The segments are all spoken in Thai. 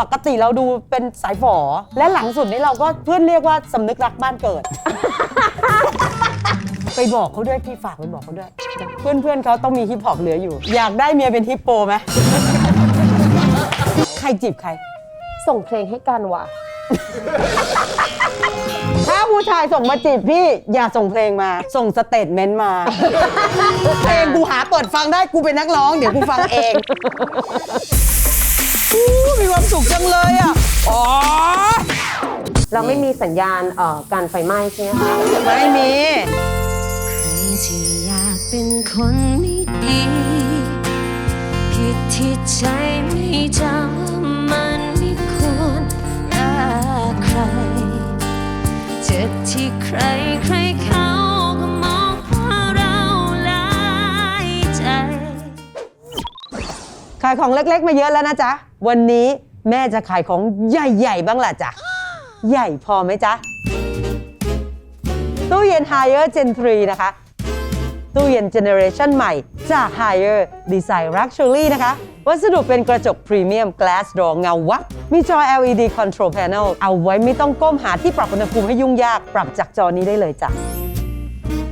ปกติเราดูเป็นสายฝอ และหลังสุดนี้เราก็เพื่อนเรียกว่าสำนึกรักบ้านเกิด ไปบอกเขาด้วยพี่ฝากไปบอกเขาด้วย เพื่อนเพื่อนๆเขาต้องมีฮิปฮอปเหลืออยู่ อยากได้เมียเป็นฮิปโปไหมใครจีบใคร ส่งเพลงให้กันว่ะ ถ้าผู้ชายส่งมาจีบพี่อย่าส่งเพลงมา ส่งสเตทเมนต์มา เพลงกูหาเปิดฟังได้กูเป็นนักร้อง เดี๋ยวกูฟังเอง อู้มีความสุขจังเลยอะ อ๋อ เราไม่มีสัญญาณเอ่อการไฟไหม้ใช่ไหมคะ ไม่มี ใครที่อยากเป็นคนไม่ดีผิดที่ใจไม่จำว่ามันไม่ควรรักใคร เจ็บที่ใครใครเขายของเล็กๆ มาเยอะแล้วนะจ๊ะ วันนี้แม่จะขายของใหญ่ๆ บ้างล่ะจ๊ะ ใหญ่พอไหมจ๊ะ ตู้เย็น Higher Gen 3 นะคะ ตู้เย็นเจเนอเรชันใหม่จาก Higher Design Luxury นะคะ วัสดุเป็นกระจกพรีเมียม Glass Door เงาวับ มีจอ LED Control Panel เอาไว้ไม่ต้องก้มหาที่ปรับอุณหภูมิให้ยุ่งยาก ปรับจากจอนี้ได้เลยจ้ะ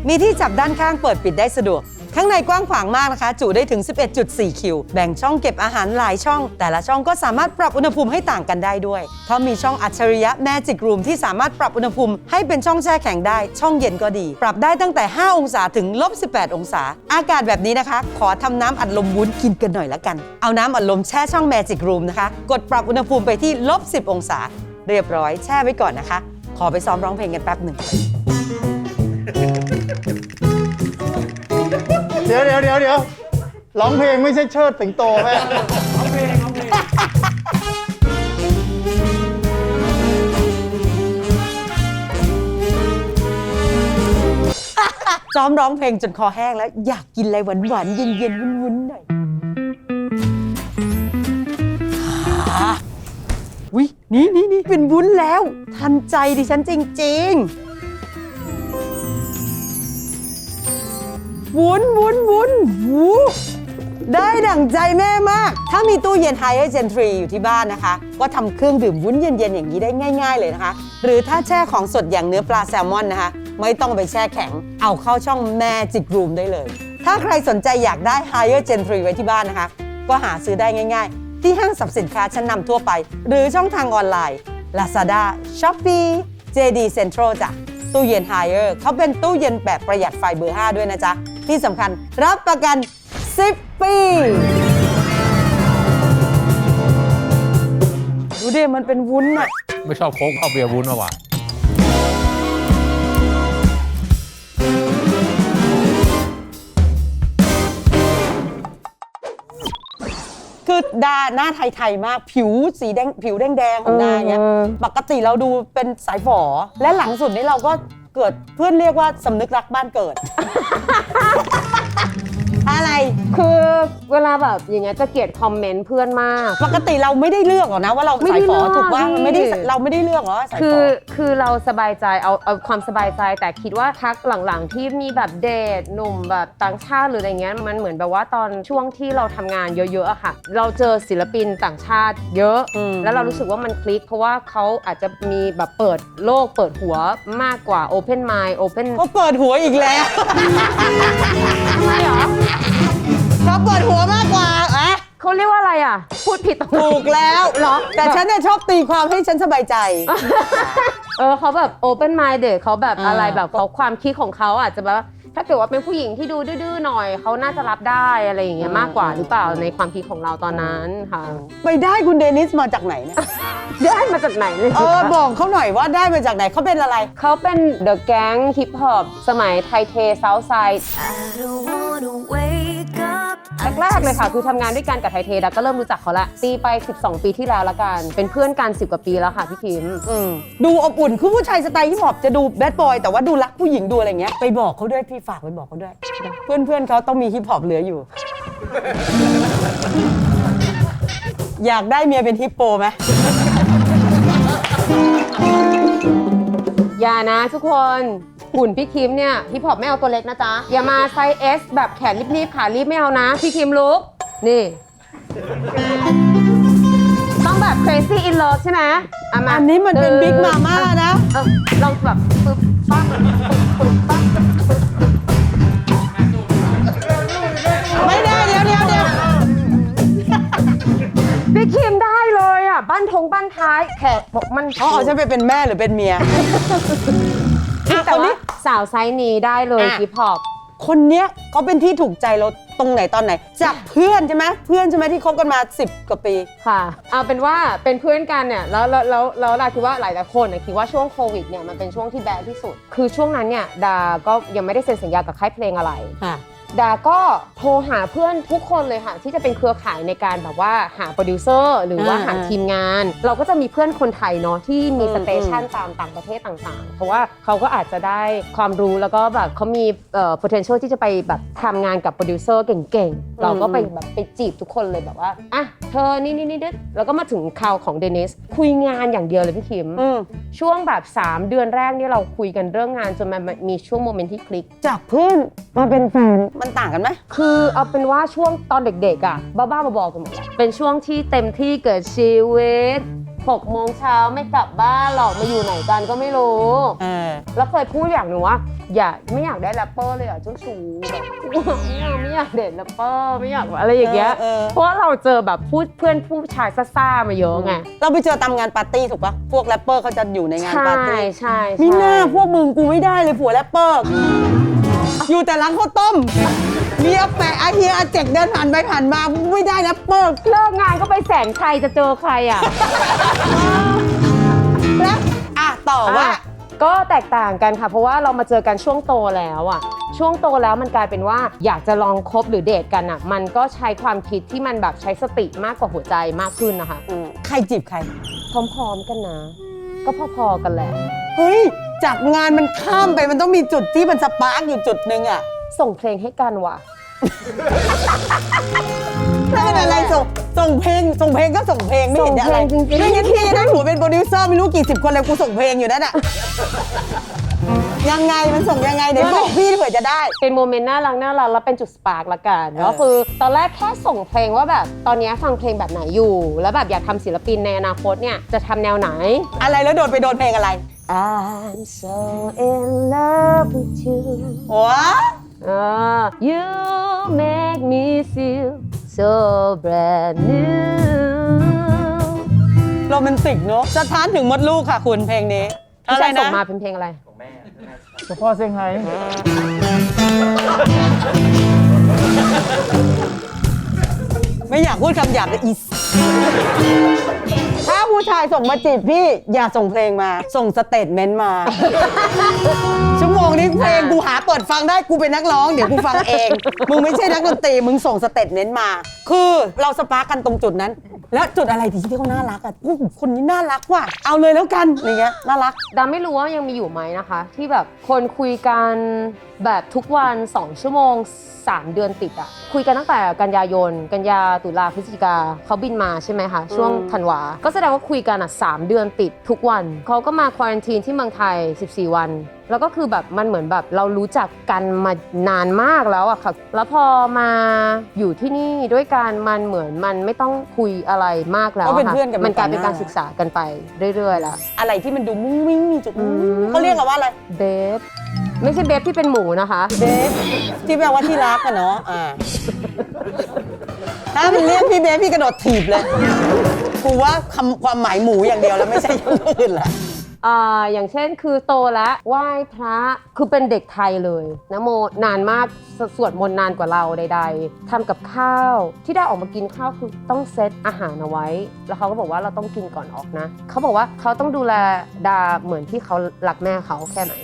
มีที่จับด้านข้างเปิดปิดได้สะดวก ข้างในกว้างขวางมากนะคะ จุได้ถึง 11.4 คิว แบ่งช่องเก็บอาหารหลายช่อง แต่ละช่องก็สามารถปรับอุณหภูมิให้ต่างกันได้ด้วยเขามีช่องอัจฉริยะ Magic Room ที่สามารถปรับอุณหภูมิให้เป็นช่องแช่แข็งได้ ช่องเย็นก็ดี ปรับได้ตั้งแต่ 5 องศาถึงลบ18 องศา อากาศแบบนี้นะคะ ขอทำน้ำอัดลมวุ้นกินกันหน่อยละกัน เอาน้ำอัดลมแช่ช่อง Magic Room นะคะ กดปรับอุณหภูมิไปที่ลบ10 องศา เรียบร้อยแช่ไว้ก่อนนะคะ ขอไปซ้อมร้องเพลงกันแป๊บหนึ่ง ดี๋ยวเดี๋ยวเดี๋ยวเดี๋ยวร้องเพลงไม่ใช่เชิดสิงโตแม่ซ้อมร้องเพลงจนคอแห้งแล้ว อยากกินอะไรหวานๆเย็นๆวุ้นๆหน่อยอ่าวินี่นี่นี่เป็นวุ้นแล้ว ทันใจดิฉันจริง ๆ วุ้นวุ้นวุ้นวูได้ดั่งใจแม่มาก ถ้ามีตู้เย็น Higher Gen 3อยู่ที่บ้านนะคะ ก็ทำเครื่องดื่มวุ้นเย็นๆอย่างนี้ได้ง่าย ๆ เลยนะคะ หรือถ้าแช่ของสดอย่างเนื้อปลาแซลมอนนะคะ ไม่ต้องไปแช่แข็ง เอาเข้าช่อง Magic Room ได้เลย ถ้าใครสนใจอยากได้ Higher Gen 3ไว้ที่บ้านนะคะ ก็หาซื้อได้ง่าย ๆ ที่ห้างสรรพสินค้าชั้นนำทั่วไป หรือช่องทางออนไลน์ Lazada Shopee JD Central จ้ะตู้เย็น Higher เขาเป็นตู้เย็นแบบประหยัดไฟเบอร์ 5 ด้วยนะจ๊ะ ที่สำคัญรับประกัน 10 ปี ดูดิมันเป็นวุ้นอะไม่ชอบโค้กเอาเบียร์วุ้นมาหวานคือดาหน้าไทยๆมากผิวสีแดงผิวแดงๆของดาเนี้ยเออปกติเราดูเป็นสายฝอและหลังสุดนี้เราก็ เกิดเพื่อนเรียกว่าสำนึกรักบ้านเกิด อะไร คือเวลาแบบอย่างเงี้ยจะเกลียดคอมเมนต์เพื่อนมาก ปกติเราไม่ได้เลือกหรอกนะว่าเราไม่สายได้ฝอเลือกถูกว่าพี่ไม่ได้เราไม่ได้เลือกหรอว่าสายฝคืออคือเราสบายใจเอาเอาความสบายใจแต่คิดว่าทักหลังๆ ที่มีแบบเดทหนุ่มแบบต่างชาติหรืออะไรเงี้ยมันเหมือนแบบว่าตอนช่วงที่เราทำงานเยอะๆอะค่ะ เราเจอศิลปินต่างชาติเยอะอืมแล้วเรารู้สึกว่ามันคลิก เพราะว่าเขาอาจจะมีแบบเปิดโลกเปิดหัวมากกว่า Open Mind Open เขาเปิดหัวอีกแล้ว ทำไมเหรอ เขาเปิดหัวมากกว่าอะเขาเรียกว่าอะไรอะ พูดผิดตรงไหนถูกแล้วเหรอ แต่ฉันเนี่ยชอบตีความให้ฉันสบายใจ เออเขาแบบ open minded เขาแบบอ่าอะไรแบบเขาความคิดของเขาอาจจะแบบว่าถ้าเกิดว่าเป็นผู้หญิงที่ดูดื้อๆหน่อยเขาน่าจะรับได้อะไรอย่างเงี้ยมากกว่าหรือเปล่าในความคิดของเราตอนนั้นค่ะ ไปได้คุณเดนิสมาจากไหนเนี่ย ได้มาจากไหนเลยเออ บอกเขาหน่อยว่าได้มาจากไหนเขาเป็นอะไร เขาเป็น The Gang Hip Hop สมัยไทเท South Side I don't wanna wake up แรกๆเลยค่ะ คือทำงานด้วยกันกับไทเทแล้วก็เริ่มรู้จักเขาละตีไป 12 ปีที่แล้วละกัน เป็นเพื่อนกัน10กว่าปีแล้วค่ะพี่คิมอืมดูอบอุ่นคือผู้ชายสไตล์ฮิปฮอปจะดูแบดบอยแต่ว่าดูรักผู้หญิงดูอะไรเงี้ยไปบอกเขาด้วยพี่ฝากไปบอกเขาด้วย เพื่อนเพื่อนๆเขาต้องมีฮิปฮอปเหลืออยู่ อยากได้เมียเป็นฮิปโปไหมอย่านะทุกคน หุ่นพี่คิมเนี่ยฮิปฮอปไม่เอาตัวเล็กนะจ๊ะ อย่ามาไซส์ S แบบแขนรีบๆขารีบไม่เอานะ พี่คิมลุก นี่ ต้องแบบ crazy in love ใช่ไหมอะมาอันนี้มันเป็นบิ๊กมาม่านะ เออลองแบบปึ๊บปั๊บปึ๊บปึ๊บปั๊บปึ๊บปึ๊บไม่ได้เดี๋ยวเดี๋ยวเดี๋ยวพี่คิมได้เลยอะบ้านทงบ้านท้ายแขกบอกมัน เขาเอาฉันไปเป็นแม่หรือเป็นเมีย แต่ว่าสาวไซส์นี้ได้เลยอะฮิปฮอปคนเนี้ยเขาเป็นที่ถูกใจเราตรงไหนตอนไหน จากเพื่อนใช่ไหมเพื่อนใช่ไหมที่คบกันมา 10 กว่าปีค่ะเอาเป็นว่าเป็นเพื่อนกันเนี่ยแล้วแล้วแล้วแล้วดาคิดว่าหลายหลายๆคนนะคิดว่าช่วงโควิดเนี่ยมันเป็นช่วงที่แบดที่สุด คือช่วงนั้นเนี่ยดาก็ยังไม่ได้เซ็นสัญญากับค่ายเพลงอะไร ดาก็โทรหาเพื่อนทุกคนเลยค่ะ ที่จะเป็นเครือข่ายในการแบบว่าหาโปรดิวเซอร์หรือว่าอ่าหาทีมงาน เราก็จะมีเพื่อนคนไทยเนาะที่มีอืมสเตชันตามต่างประเทศต่างๆ เพราะว่าเขาก็อาจจะได้ความรู้แล้วก็แบบเขามีเอ่อ potential ที่จะไปแบบทำงานกับโปรดิวเซอร์เก่งๆ เราก็ไปแบบไปจีบทุกคนเลยแบบว่าอะเธอนี่นี่นี่นี่แล้วก็มาถึงข่าวของเดนิสคุยงานอย่างเดียวเลยพี่คิมอืมช่วงแบบ 3 เดือนแรกนี่เราคุยกันเรื่องงานจนมันมีช่วงโมเมนต์ที่คลิก จากเพื่อนมาเป็นแฟนมันต่างกันไหมคือเอาเป็นว่าช่วงตอนเด็กๆอะบ้าๆบอๆกันหมดอะเป็นช่วงที่เต็มที่เกิดชีวิต6โมงเช้าไม่กลับบ้านหรอกมาอยู่ไหนกันก็ไม่รู้ เออแล้วเคยพูดอย่างหนึ่งว่าอย่าไม่อยากได้แรปเปอร์เลยอะเจ้าชู้แบบไม่เอาไม่อยากเด็ดแรปเปอร์ไม่อยากอะไรอย่างเงี้ยเออเออเพราะว่าเราเจอแบบพูดเพื่อนผู้ชายซ่าๆมาเยอะไงเราไปเจอตามงานปาร์ตี้ถูกปะพวกแรปเปอร์เขาจะอยู่ในงานใช่ปาร์ตี้ใช่ใช่ มีหน้าพวกมึงกูไม่ได้เลยผัวแรปเปอร์ อยู่แต่ร้านข้าวต้ม มีอาแปะอาเฮียอาเจกเดินผ่านไปผ่านมาไม่ได้แรปเปอร์เลิกงานก็ไปแสนใครจะเจอใครอะ แล้วอะต่อว่าอะก็แตกต่างกันค่ะ เพราะว่าเรามาเจอกันช่วงโตแล้วอะช่วงโตแล้วมันกลายเป็นว่าอยากจะลองคบหรือเดทกันอะมันก็ใช้ความคิดที่มันแบบใช้สติมากกว่าหัวใจมากขึ้นนะคะอืมใครจีบใคร พร้อมๆกันนะ ก็พอๆกันแหละ เฮ้ย จากงานมันข้ามไปมันต้องมีจุดที่มันสปาร์กอยู่จุดหนึ่งอะส่งเพลงให้กันว่ะ แล้วเป็นอะไรส่งส่งเพลงส่งเพลงก็ส่งเพลงไม่เห็นจะอะไรส่งเพลงจริงๆ ไม่งั้นพี่จะได้ผัวเป็นโปรดิวเซอร์ไม่รู้กี่สิบคนเลยกูส่งเพลงอยู่นั่นอะยังไงมันส่งยังไงเดี๋ยวบอกพี่เผื่อจะได้ เป็นโมเมนต์น่ารักน่ารักแล้วเป็นจุดสปาร์กละกันก็คือตอนแรกแค่ส่งเพลงว่าแบบตอนนี้ฟังเพลงแบบไหนอยู่ แล้วแบบอยากทำศิลปินในอนาคตเนี่ยจะทำแนวไหน อะไรแล้วโดนไปโดนเพลงอะไร I'm so in love with you ว้า Uh, you make me feel so brand new โรแมนติกเนอะสะท้านถึงมดลูกค่ะคุณเพลงนี้ พี่อะไรชายส่นะงมาเป็นเพลงอะไรเฉพาะเซี่ยงไฮ้ไม่อยากพูดคำหยาบเลยอีสถ้า ผู้ชายส่งมาจีบพี่อย่าส่งเพลงมา ส่งสเตทเมนต์มา ชั่วโมงนี้เพลงกูหาเปิดฟังได้กูเป็นนักร้องเดี๋ยวกูฟังเอง มึงไม่ใช่นักดนตรีมึงส่งสเตทเมนต์มา คือเราสปาร์กกันตรงจุดนั้น แล้วจุดอะไรที่ที่เขาน่ารักอะอู้หูคนนี้น่ารักว่ะเอาเลยแล้วกันอย่างเงี้ยน่ารัก ดาไม่รู้ว่ายังมีอยู่ไหมนะคะ ที่แบบคนคุยกันแบบทุกวัน 2 ชั่วโมง 3 เดือนติดอะคุยกันตั้งแต่กันยายน กันยาตุลาพฤศจิกาเขาบินมาใช่ไหมคะ ช่วงธันวา ก็แสดงว่าคุยกันอะ3เดือนติดทุกวันเขาก็มาควอรันทีนที่เมืองไทย 14 วัน แล้วก็คือแบบมันเหมือนแบบเรารู้จักกันมานานมากแล้วอะค่ะ แล้วพอมาอยู่ที่นี่ด้วยกันมันเหมือนมันไม่ต้องคุยอะไรมากแล้วก็เป็นะค่ะเพื่อนกันมามันกลายเป็นก่อนหน้าการศึกษากันไปเรื่อยๆแล้ว อะไรที่มันดูมุ้งมิ้งมีจุดอืม เขาเรียกกันว่าอะไร เบฟไม่ใช่เบฟที่เป็นหมูนะคะ เบฟที่แปลว่าที่รักอะเนาะอ่าถ้ามันเรียกพี่เบฟพี่กระโดดถีบเลย กูว่าคำความหมายหมูอย่างเดียวแล้วไม่ใช่อย่างอื่นละ อ่าอย่างเช่นคือโตแล้วไหว้พระคือเป็นเด็กไทยเลยนะโมนานมากสสวดมนต์นานกว่าเราใด ๆทำกับข้าวที่ได้ออกมากินข้าวคือต้องเซตอาหารเอาไว้ แล้วเขาก็บอกว่าเราต้องกินก่อนออกนะเขาบอกว่าเขาต้องดูแลดาเหมือนที่เขารักแม่เขาแค่ไหน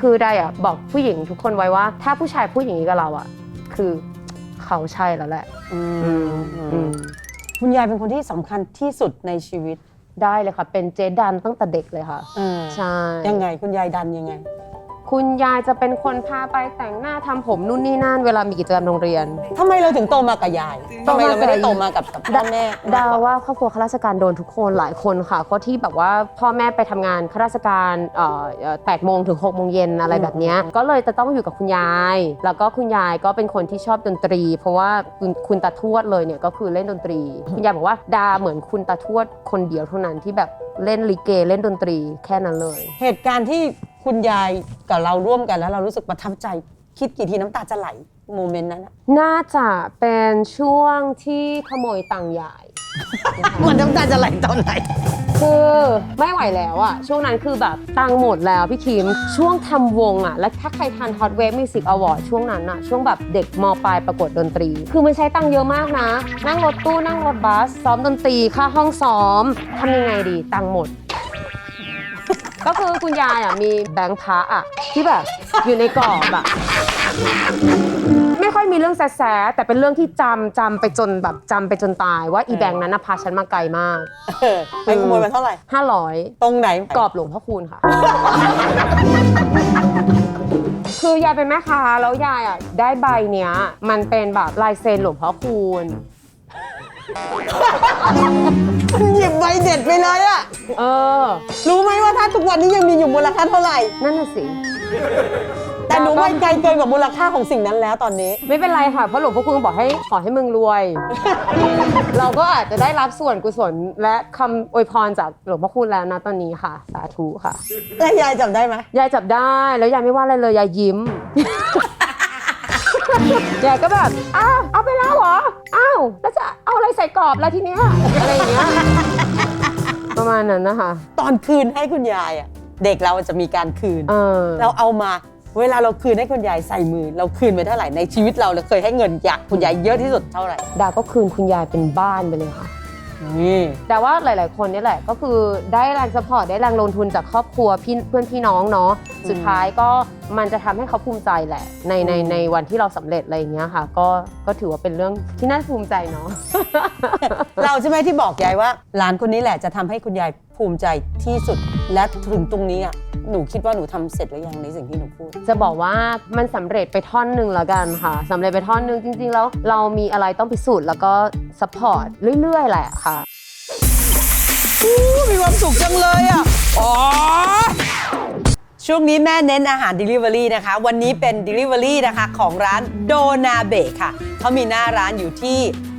คือได้อะบอกผู้หญิงทุกคนไว้ว่า ถ้าผู้ชายพูดอย่างนี้กับเราอะคือเขาใช่แล้วแหละ อือืมมอือืมม คุณยายเป็นคนที่สำคัญที่สุดในชีวิตได้เลยค่ะ เป็นเจดันตั้งแต่เด็กเลยค่ะอ่าใช่ ยังไงคุณยายดันยังไง คุณยายจะเป็นคนพาไปแต่งหน้าทำผมนู่นนี่นั่นเวลามีกิจกรรมโรงเรียน ทำไมเราถึงโตมากับยายทำไมเราไม่ได้โตมากับกับพ่อแม่ดาวว่าครอบครัวข้าราชการโดนทุกคนหลายคนค่ะเพราะที่แบบว่าพ่อแม่ไปทำงานข้าราชการเอ่อเอ่อแปดโมงถึง6กโมงเย็นอะไรแบบเนี้ยก็เลยจะต้องอยู่กับคุณยาย แล้วก็คุณยายก็เป็นคนที่ชอบดนตรี เพราะว่าคุณคุณตาทวดเลยเนี่ยก็คือเล่นดนตรี คุณยายบอกว่าดาเหมือนคุณตาทวดคนเดียวเท่านั้นที่แบบ เล่นลิเกเล่นดนตรีแค่นั้นเลย เหตุการณ์ที่คุณยายกับเราร่วมกันแล้วเรารู้สึกประทับใจ คิดกี่ทีน้ำตาจะไหล โมเมนต์นั้นอะน่าจะเป็นช่วงที่ขโมยตังค์ยายมันน้ำตาจะไหลตอนไหน คือไม่ไหวแล้วอะช่วงนั้นคือแบบตังค์หมดแล้วพี่คิม ช่วงทำวงอะและถ้าใครทัน Hot Wave Music Award ช่วงนั้นอะช่วงแบบเด็กมปลายประกวดดนตรี คือมันใช้ตังค์เยอะมากนะ นั่งรถตู้นั่งรถบัส ซ้อมดนตรีค่าห้องซ้อมทำยังไงดีตังค์หมด ก็คือคุณยายอะมีแบงค์พระอะที่แบบอยู่ในกรอบอะไม่ค่อยมีเรื่องแสบๆแต่เป็นเรื่องที่จำจำไปจนแบบจำไปจนตายว่าอีแบงค์นั้นนะพาฉันมาไกลมาก เออไปขโมยมาเท่าไหร่ 500 ตรงไหนกรอบหลวงพ่อคูณค่ะ คือยายเป็นแม่ค้าแล้วยายอะได้ใบเนี้ย มันเป็นแบบลายเซ็นหลวงพ่อคูณ หยิบใบเด็ดไปเลยอะเออ รู้ไหมว่าถ้าทุกวันนี้ยังมีอยู่มูลค่าเท่าไหร่ นั่นน่ะสิ แต่หนูว่าไกลเกินกว่ามูลค่าของสิ่งนั้นแล้วตอนนี้ ไม่เป็นไรค่ะ เพราะหลวงพ่อคูณบอกให้ขอให้มึงรวย เราก็อาจจะได้รับส่วนกุศลและคำอวยพรจากหลวงพ่อคูณแล้วนะตอนนี้ค่ะ สาธุค่ะ แล้วยายจำได้ไหมยายจับได้แล้วยายไม่ว่าอะไรเลยยายยิ้ม ยายก็แบบอ้าวเอาไปแล้วเหรอ อ้าว แล้วจะเอาอะไรใส่กรอบแล้วทีเนี้ยอะไรอย่างเงี้ย ประมาณนั้นนะคะ ตอนคืนให้คุณยายอะเด็กเราจะมีการคืน เออ เราเอามาเวลาเราคืนให้คุณยายใส่มือ เราคืนไปเท่าไหร่ในชีวิตเราเราเคยให้เงินอยากคุณยายเยอะที่สุดเท่าไหร่ ดาก็คืนคุณยายเป็นบ้านไปเลยค่ะ นี่ แต่ว่าหลาย ๆ คนนี่แหละ ก็คือได้แรงสปอร์ตได้แรงลงทุนจากครอบครัวพี่เพื่อนพี่น้องเนาะสุดท้ายก็มันจะทำให้เขาภูมิใจแหละ ในในในวันที่เราสำเร็จอะไรอย่างเงี้ยค่ะ ก็ก็ถือว่าเป็นเรื่องที่น่าภูมิใจเนาะ เราใช่ไหมที่บอกยายว่าหลานคนนี้แหละจะทำให้คุณยายภูมิใจที่สุดและถึงตรงนี้อะ หนูคิดว่าหนูทำเสร็จหรือยังในสิ่งที่หนูพูด จะบอกว่ามันสำเร็จไปท่อนหนึ่งแล้วกันค่ะสำเร็จไปท่อนหนึ่งจริง ๆ แล้วเรามีอะไรต้องพิสูจน์แล้วก็สปอร์ตเรื่อย ๆ แหละค่ะ มีความสุขจังเลยอะ อ๋อ ช่วงนี้แม่เน้นอาหาร Delivery นะคะ วันนี้เป็น Delivery นะคะของร้านโดนาเบะค่ะ เขามีหน้าร้านอยู่ที่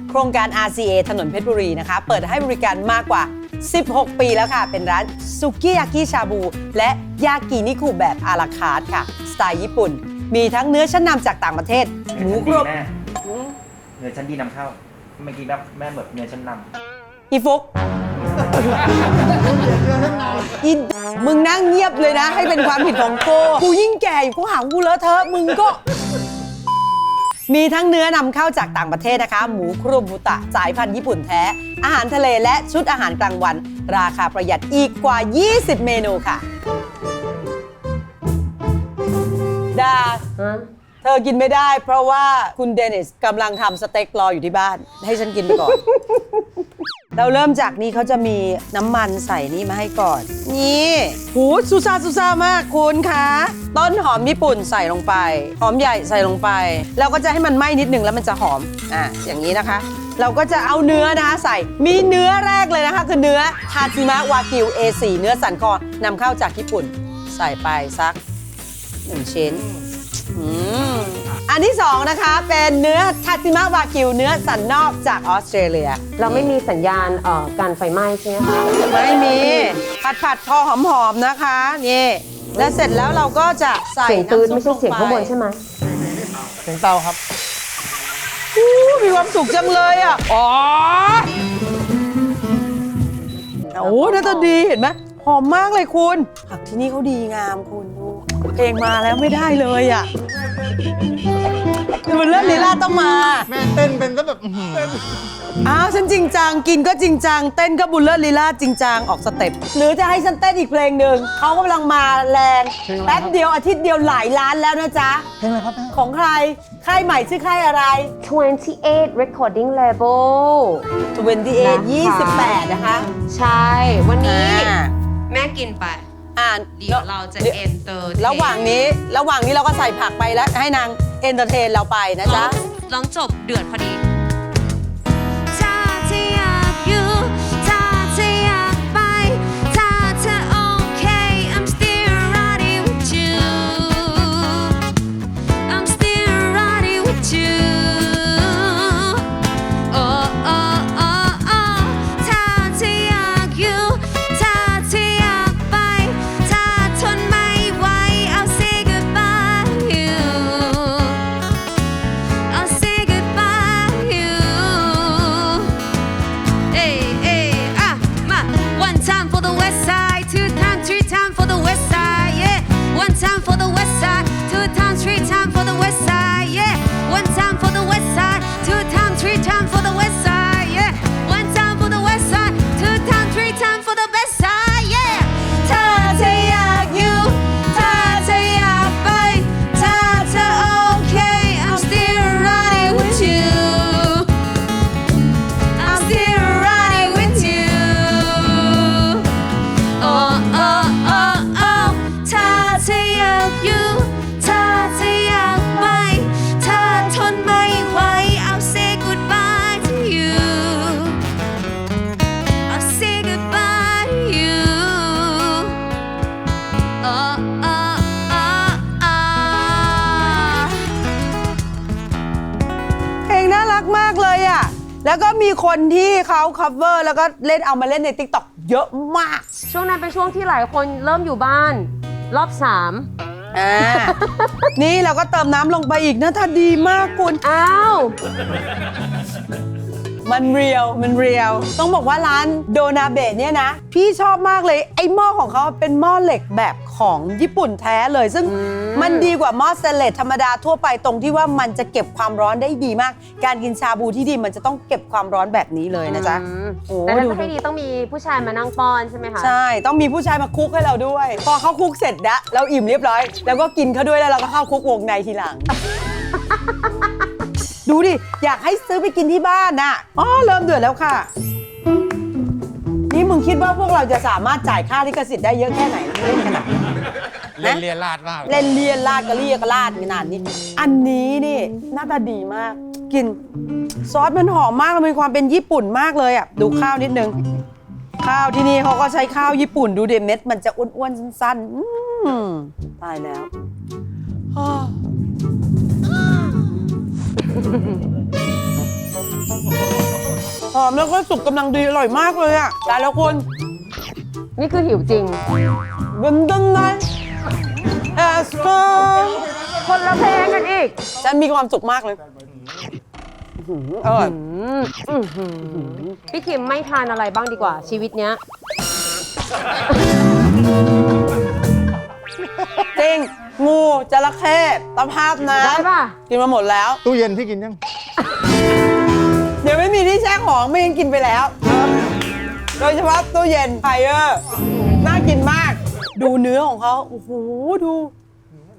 โครงการ RCA ถนนเพชรบุรีนะคะ เปิดให้บริการมากกว่า 16 ปีแล้วค่ะ เป็นร้านซุกี้ยากิชาบู และยากินิคุแบบอาราคาร์ทค่ะ สไตล์ญี่ปุ่น มีทั้งเนื้อชั้นนำจากต่างประเทศ หมูกรอบแม่เนื้อชั้นดีนำเข้า เมื่อกี้แม่แม่แบบเนื้อชั้นนอีฟุกอีมึงนั่งเงียบเลยนะ ให้เป็นความผิดของโกกูยิ่งแก่อยู่กูหากูเลอะเทอะมึงก็ มีทั้งเนื้อนำเข้าจากต่างประเทศนะคะ หมูคุโรบุตะสายพันธุ์ญี่ปุ่นแท้ อาหารทะเลและชุดอาหารกลางวัน ราคาประหยัดอีกกว่า 20 เมนูค่ะ ดา เธอกินไม่ได้เพราะว่าคุณเดนิสกำลังทำสเต็กรออยู่ที่บ้าน ให้ฉันกินไปก่อน เราเริ่มจากนี่เขาจะมีน้ำมันใส่นี่มาให้ก่อน นี่หูซูซาซูซามากคุณคะต้นหอมญี่ปุ่นใส่ลงไป หอมใหญ่ใส่ลงไป เราก็จะให้มันไหม้นิดนึงแล้วมันจะหอมอะอย่างนี้นะคะ เราก็จะเอาเนื้อนะคะใส่มีเนื้อแรกเลยนะคะ คือเนื้อทาจิมะวากิว A4 เนื้อสันคอนำเข้าจากญี่ปุ่น ใส่ไปสักหนึ่งชิ้นอืม อันที่สองนะคะ เป็นเนื้อทาจิมะวากิวเนื้อสันนอกจากออสเตรเลีย เราไม่มีสัญญาณเอ่อการไฟไหม้ใช่ไหมคะไม่มี ผัดผัดๆพอหอมๆนะคะนี่แล้วเสร็จแล้วเราก็จะใส่เสียงตื้นำซุปไม่ใช่เสียงข้างบนใช่ไหมเสียงเตาครับอู้มีความสุขจังเลยอะอ๋อโอ้โหหน้าตาดีเห็นไหมหอมมากเลยคุณผักที่นี่เขาดีงามคุณดูเพลงมาแล้วไม่ได้เลยอะ มันเรื่องลีลาต้องมา แม่เต้นเป็นก็แบบอื้อหืออ้าวฉันจริงจัง กินก็จริงจัง เต้นก็บุลเลอร์ลีลาจริงจัง ออกสเต็ป หรือจะให้ฉันเต้นอีกเพลงหนึ่ง เขากำลังมาแรง แป๊บเดียวอาทิตย์เดียวหลายล้านแล้วนะจ๊ะ เพลงอะไรครับแม่ของใคร ค่ายใหม่ชื่อค่ายอะไร 28 recording label 28 28 นะคะ ใช่ วันนี้ อ่า แม่กินไป อ่านเดี๋ยวเราจะ enter ระหว่างนี้ระหว่างนี้เราก็ใส่ผักไปแล้วให้นางเอนเตอร์เทนเราไปนะร้จ๊ะองร้องจบเดือดพอดี แล้วก็มีคนที่เขา cover แล้วก็เล่นเอามาเล่นใน TikTok เยอะมาก ช่วงนั้นเป็นช่วงที่หลายคนเริ่มอยู่บ้าน รอบสามอ่า นี่เราก็เติมน้ำลงไปอีกนะถ้าดีมากคุณ อ้าว มันเรียว มันเรียว ต้องบอกว่าร้านโดนาเบะเนี่ยนะ พี่ชอบมากเลย ไอ้หม้อของเขาเป็นหม้อเหล็กแบบของญี่ปุ่นแท้เลย ซึ่งมันดีกว่าหม้อสเตนเลสธรรมดาทั่วไปตรงที่ว่ามันจะเก็บความร้อนได้ดีมาก การกินชาบูที่ดีมันจะต้องเก็บความร้อนแบบนี้เลยนะจ๊ะอืมโอ้แต่ถ้าดูจะให้ดีต้องมีผู้ชายมานั่งป้อนใช่ไหมคะใช่ ต้องมีผู้ชายมาคุกให้เราด้วย พอเขาคุกเสร็จแล้วเราอิ่มเรียบร้อย แล้วก็กินเขาด้วยแล้วเราก็เข้าคุกวงในทีหลัง ดูดิ อยากให้ซื้อไปกินที่บ้านน่ะอ๋อเริ่มเดือดแล้วค่ะ นี่มึงคิดว่าพวกเราจะสามารถจ่ายค่าลิขสิทธิ์ได้เยอะแค่ไหนนะเล่นขนาดนี้ เล่นเรียนลาดมาก เล่นเลียนลาดกะเลียกะลาดขนาดนี้ อันนี้นี่หน้าตาดีมาก กิน ซอสมันหอมมากแล้วมีความเป็นญี่ปุ่นมากเลยอะ ดูข้าวนิดนึง ข้าวที่นี่เขาก็ใช้ข้าวญี่ปุ่นดูเดเม็ด มันจะอ้วนๆสั้นๆอืมตายแล้วอ้อ หอมแล้วก็สุกกำลังดีอร่อยมากเลยอะตายแล้วคุณนี่คือหิวจริงบนต้นไม้แอสโตคนละเพลงกันอีกฉันมีความสุขมากเลยอื้อหืออร่อยพี่คิมไม่ทานอะไรบ้างดีกว่า ชีวิตเนี้ยจริง งูจระเข้ตะภาพน้ได้ป่ะำกินมาหมดแล้ว ตู้เย็นพี่กินยังเดี๋ยวไม่มีที่แช่ของไม่ยังกินไปแล้ว โดยเฉพาะตู้เย็นไฟเออร์น่ากินมาก ดูเนื้อของเขาโอ้โหดู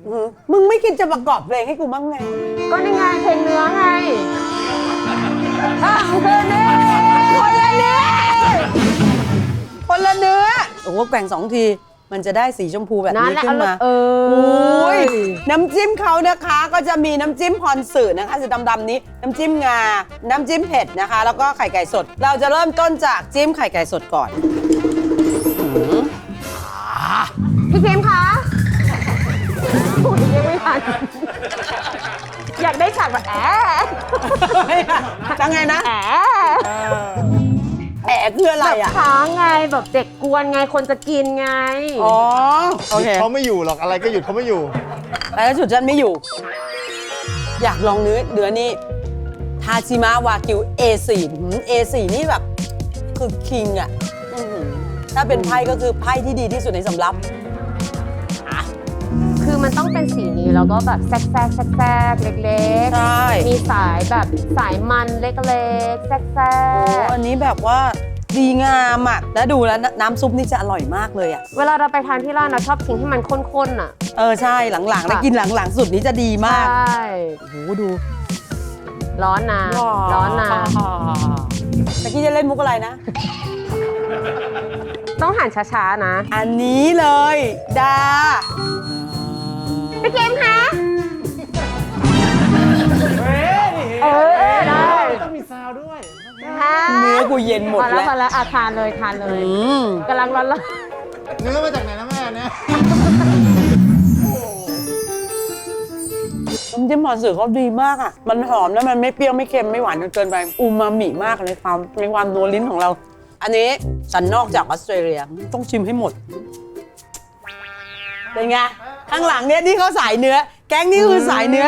อื้อหือมึงไม่คิดจะประกอบเพลงให้กูบ้างไง ก็นี่ไงเพลงเนื้อไงทั้งคืนนี้คนละเนื้อคนละเนื้อโอ้โหแกว่งสองที มันจะได้สีชมพูแบบนั่นนี้แหละขึ้นมาเออโอ้ยน้ำจิ้มเขานะคะก็จะมีน้ำจิ้มพรสือนะคะสีดำๆนี้น้ำจิ้มงา น้ำจิ้มเผ็ดนะคะ แล้วก็ไข่ไก่สด เราจะเริ่มต้นจากจิ้มไข่ไก่สดก่อนพี่คิมคะพูดยังไม่ทันอยากได้ฉากแบบแอะจะไงนะ แบบเด็กกวนไงคนจะกินไง อ๋อ โอเคเขาไม่อยู่หรอกอะไรก็หยุดเขาไม่อยู่แต่ถ้าจุดฉันไม่อยู่ อยากลองเนื้อเนื้อนี่ทาชิมะวากิว A4 หืม A4 นี่แบบ คือคิงอะอื้อหือถ้าเป็นไพ่ก็คือไพ่ที่ดีที่สุดในสำรับ คือมันต้องเป็นสีนี้แล้วก็แบบแทรกแทรกแทรกแทรกเล็กใช่ ๆ มีสายแบบสายมันเล็กๆแทรกแทรโอ้กอันนี้แบบว่า ดีงามอะแล้วดูแล้วนน้ำซุปนี่จะอร่อยมากเลยอะ เวลาเราไปทานที่ร้านเราชอบทิ้งให้มันข้นๆอะ เออใช่หลังๆแล้วค่ะกินหลังๆ สุดนี้จะดีมาก ใช่ โอ้โหดู ร้อนนะร้อนนะตะกี้จะเล่นมุกอะไรนะ ต้องหันช้าๆนะ อันนี้เลยดาพี่เกมคะเออ เนื้อกูเย็นหมดพอแล้วแล้วพอแล้วอะทานเลยทานเลยอืมกำลังร้อนเนื้อมาจากไหนนะแม่เนี่ยน้ำจิ้มพอสื่อเขาดีมากอะ มันหอมแล้วมันไม่เปรี้ยวไม่เค็มไม่หวานจนเกินไป อูมามิมากเลยความในความนัวลิ้นของเรา อันนี้สันนอกจากออสเตรเลียต้องชิมให้หมด เป็นไง ข้างหลังเนี่ยนี่เขาสายเนื้อ แก๊งนี่คือสายเนื้อ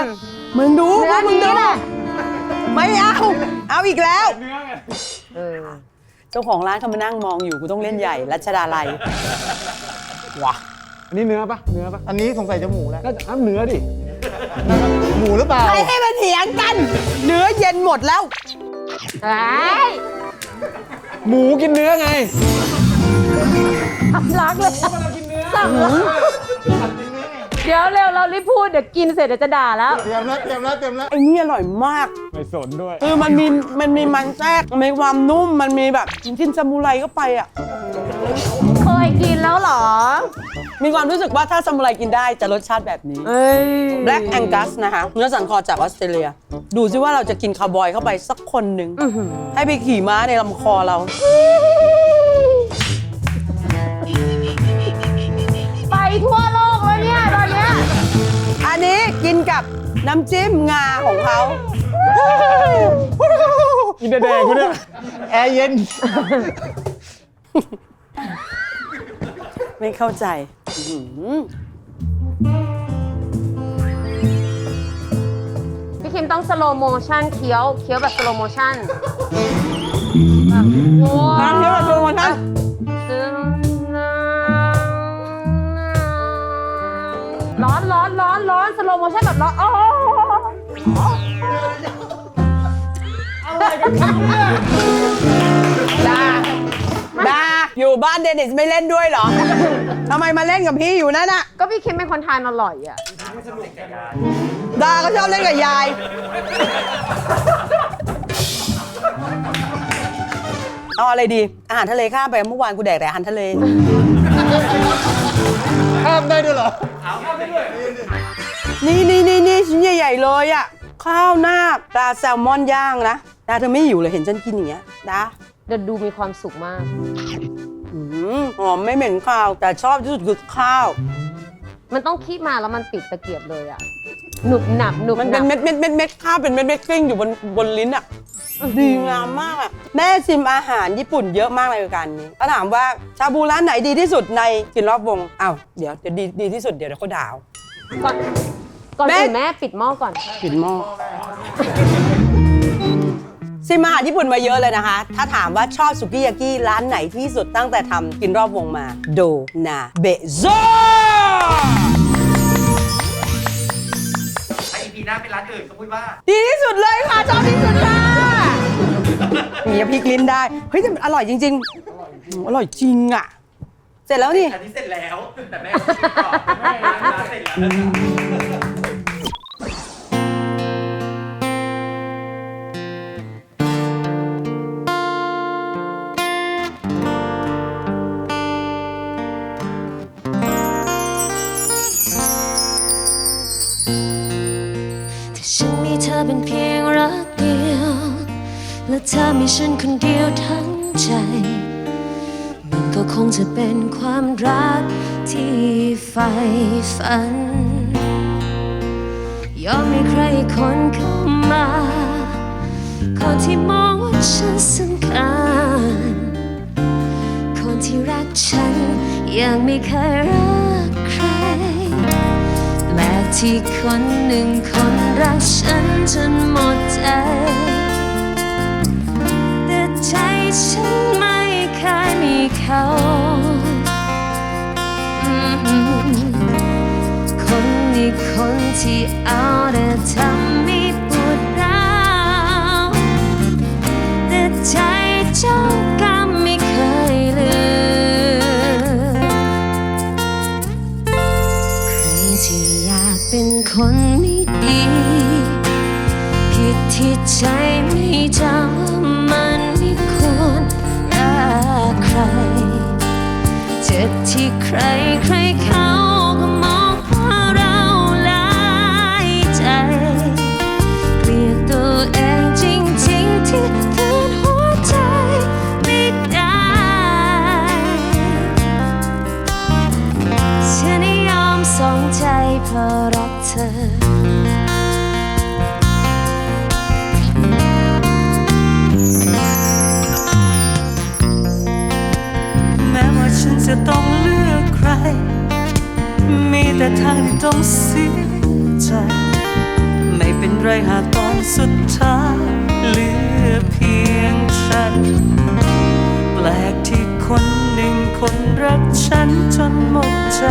มึงดูๆเนื้อมึงนี้ดู แหละ ไม่เอา เอาอีกแล้ว เออ เจ้าของร้านเขามานั่งมองอยู่ กูต้องเล่นใหญ่ รัชดาลัยว้าอันนี้เนื้อปะเนื้อปะอันนี้สงสัยจะหมูแล้วก็อ้าวเนื้อดิ หมูหรือเปล่าใครให้มาเถียงกัน เนื้อเย็นหมดแล้วเอ้ยหมูกินเนื้อไงสำลักเลยสำลัก เดี๋ยวเร็วเรารีบพูดเดี๋ยวกินเสร็จเดี๋ยวจะด่าแล้ว เตรียมแล้วเตรียมแล้วเตรียมแล้วไอ้นี่อร่อยมาก ไม่สนด้วย คือมันมีมันมีมันแทรกมันมีความนุ่มมันมีแบบกินซามูไรเข้าไปอะ เคยกินแล้วเหรอ มีความรู้สึกว่าถ้าซามูไรกินได้จะรสชาติแบบนี้ เอ้ย Black Angus นะคะเนื้อสันคอจากออสเตรเลีย ดูซิว่าเราจะกินคาวบอยเข้าไปสักคนหนึ่งอื้อหือให้ไปขี่ม้าในลำคอเรา ไปทั่วโลกแล้ว กินกับน้ำจิ้มงาของเขากินแดงๆกูเนี่ยแอร์เย็น ไม่เข้าใจอื้อหือพี่คิมต้องสโลโมชั่นเคี้ยวเคี้ยวแบบสโลโมชั่นว้าน้ำเยอะกว่าตัวมันนะ ร้อนร้อนร้อนร้อนสโลโมชั่นแบบร้อนโอ้ดาดาอยู่บ้านเดนิสไม่เล่นด้วยเหรอ ทำไมมาเล่นกับพี่อยู่นั่นน่ะ ก็พี่คิมเป็นคนทานอร่อยอะดาก็ชอบเล่นกับยาย เอาอะไรดี อาหารทะเลข้ามไปเมื่อวานกูแดกแต่อาหารทะเล ญ่ๆเลยอะข้าวหน้าปลาแซลมอนย่างนะดาเธอไม่หิวเลยเห็นฉันกินอย่างเงี้ยดาเดี๋ยวดูมีความสุขมาก อืมหอมไม่เหม็นข้าว แต่ชอบที่สุดคือข้าว มันต้องคีบมาแล้วมันติดตะเกียบเลยอะหนุบหนับหนุบมันหเป็นันบ เม็ดเม็ดเม็ดเม็ดข้าวเป็นเม็ดเม็ดกลิ้งอยู่บนบนลิ้นอะดีงามมากอะแม่ชิมอาหารญี่ปุ่นเยอะมากในรายการนี้ก็ถามว่าชาบูร้านไหนดีที่สุดในกินรอบวงอ้าวเดี๋ยวเดี๋ยวดีดีที่สุดเดี๋ยวเดี๋ยวเขาด่าเอาก่อน ก่อนแม่อื่นแม่ปิดหม้อก่อน ปิดหม้อชิมอาหารญี่ปุ่นมาเยอะเลยนะคะ ถ้าถามว่าชอบสุกี้ยากิร้านไหนที่สุดตั้งแต่ทำกินรอบวงมา โดนาเบโซถ้าอีพีหน้าเป็นร้านอื่นก็พูดว่า ดีที่สุดเลยค่ะ ชอบที่สุดค่ะนี่พริกลิ้นได้ เฮ้ยแต่มันอร่อยจริงๆ อร่อยจริงอะ เสร็จแล้วนี่ อันนี้เสร็จแล้ว แต่แม่ชิมก่อนแม่ร้านร้านเสร็จแล้วนะ เธอมีฉันคนเดียวทั้งใจ มันก็คงจะเป็นความรักที่ใฝ่ฝัน ยอมให้ใครคนเข้ามา คนที่มองว่าฉันสำคัญ คนที่รักฉันยังไม่เคยรักใคร แปลกที่คนหนึ่งคนรักฉันจนหมดใจ ฉันไม่เคยมีเขาคนนี้คนที่เอาแต่ทำ ใครใครเขาก็มองว่าเราหลายใจ เกลียดตัวเองจริงๆที่ฝืนหัวใจไม่ได้ ฉันยอมสองใจเพราะรักเธอ ทางที่ต้องเสียใจ ไม่เป็นไรหากตอนสุดท้ายเหลือเพียงฉัน แปลกที่คนหนึ่งคนรักฉันจนหมดใจ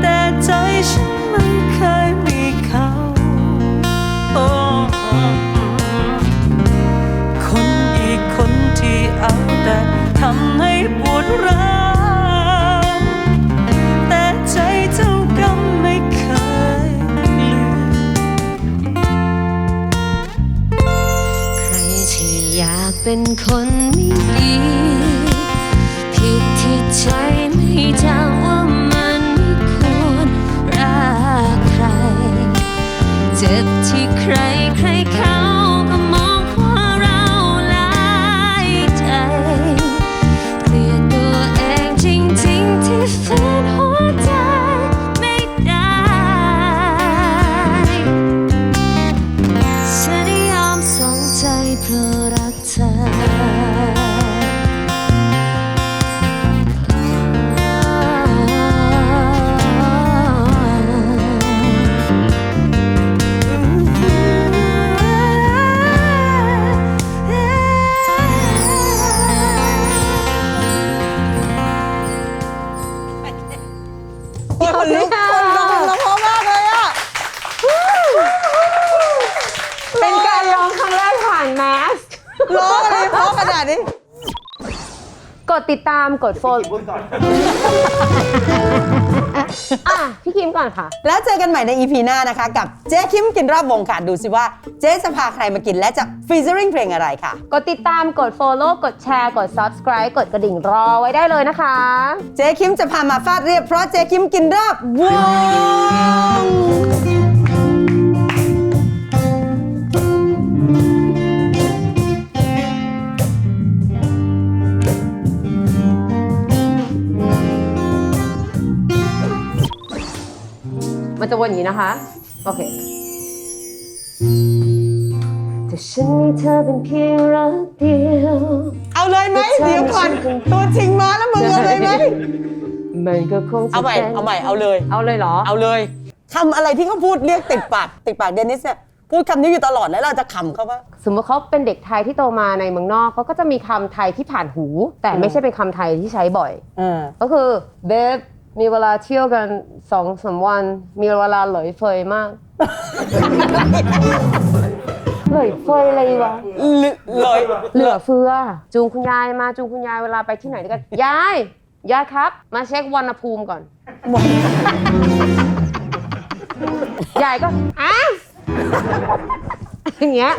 แต่ใจฉันไม่เคยมีเขาโอ้คนอีกคนที่เอาแต่ทำให้ปวดร้าว เป็นคนไม่ดี ติดตามกดโฟลอะพี่คิมก่อนค่ะ แล้วเจอกันใหม่ใน EP หน้านะคะ กับเจ๊คิมกินรอบวงค่ะ ดูสิว่าเจ๊จะพาใครมากินและจะฟีเจอริงเพลงอะไรค่ะ กดติดตามกด follow กดแชร์ กด subscribe กดกระดิ่งรอไว้ได้เลยนะคะ เจ๊คิมจะพามาฟาดเรียบเพราะเจ๊คิมกินรอบวง มันจะวนอย่างนี้นะคะ โอเคแต่ฉันมีเธอเป็นเพียงรักเดียวเอาเลยไหมเดี๋ยวก่อนตัวจริงมาแล้วมึงเอาเลยไหมมันก็คงจะเอาใหม่ป็นเอาใหม่เอาเลย เอาเลยเหรอ เอาเลยคำอะไรที่เขาพูดเรียกติดปากติดปากเดนิสเนี่ยพูดคำนี้อยู่ตลอดแล้วเราจะขำเขาปะสมมติเขาเป็นเด็กไทยที่โตมาในเมืองนอกเขาก็จะมีคำไทยที่ผ่านหู แต่ไม่ใช่เป็นคำไทยที่ใช้บ่อยอ่าก็คือเบฟ มีเวลาเที่ยวกันสองสามวัน มีเวลาเหลยเฟยมาก เหลยเฟยอะไรวะ เลยเหลือเฟือ จูงคุณยายมาจูงคุณยายเวลาไปที่ไหนด้วยกันยาย ยายครับ มาเช็ควันภูมิก่อน ยายก็อ้าอย่างเงี้ย